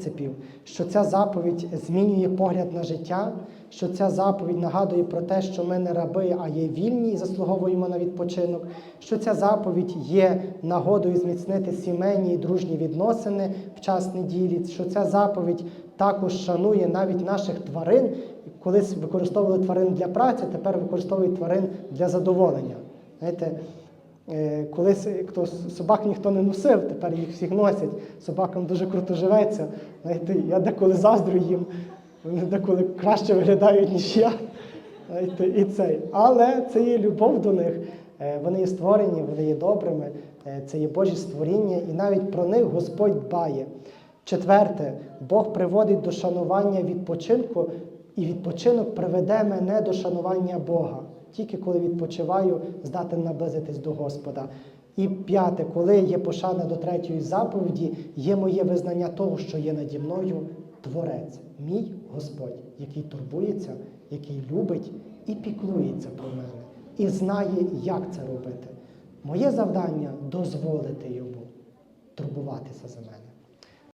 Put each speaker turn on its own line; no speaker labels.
принципів, що ця заповідь змінює погляд на життя, що ця заповідь нагадує про те, що ми не раби, а є вільні і заслуговуємо на відпочинок, що ця заповідь є нагодою зміцнити сімейні і дружні відносини в час неділі, що ця заповідь також шанує навіть наших тварин. Колись використовували тварин для праці, тепер використовують тварин для задоволення. Знаєте, Колись хто собак ніхто не носив, тепер їх всіх носять. Собакам дуже круто живеться. Знаєте, я деколи заздрю їм, вони деколи краще виглядають, ніж я. Знаєте, і цей. Але це є любов до них. Е, Вони є створені, вони є добрими, е, це є Божі створіння, і навіть про них Господь дбає. Четверте, Бог приводить до шанування відпочинку, і відпочинок приведе мене до шанування Бога. Тільки коли відпочиваю, здатен наблизитись до Господа. І п'яте, коли є пошана до третьої заповіді, є моє визнання того, що є наді мною Творець, мій Господь, який турбується, який любить і піклується про мене, і знає, як це робити. Моє завдання дозволити йому турбуватися за мене.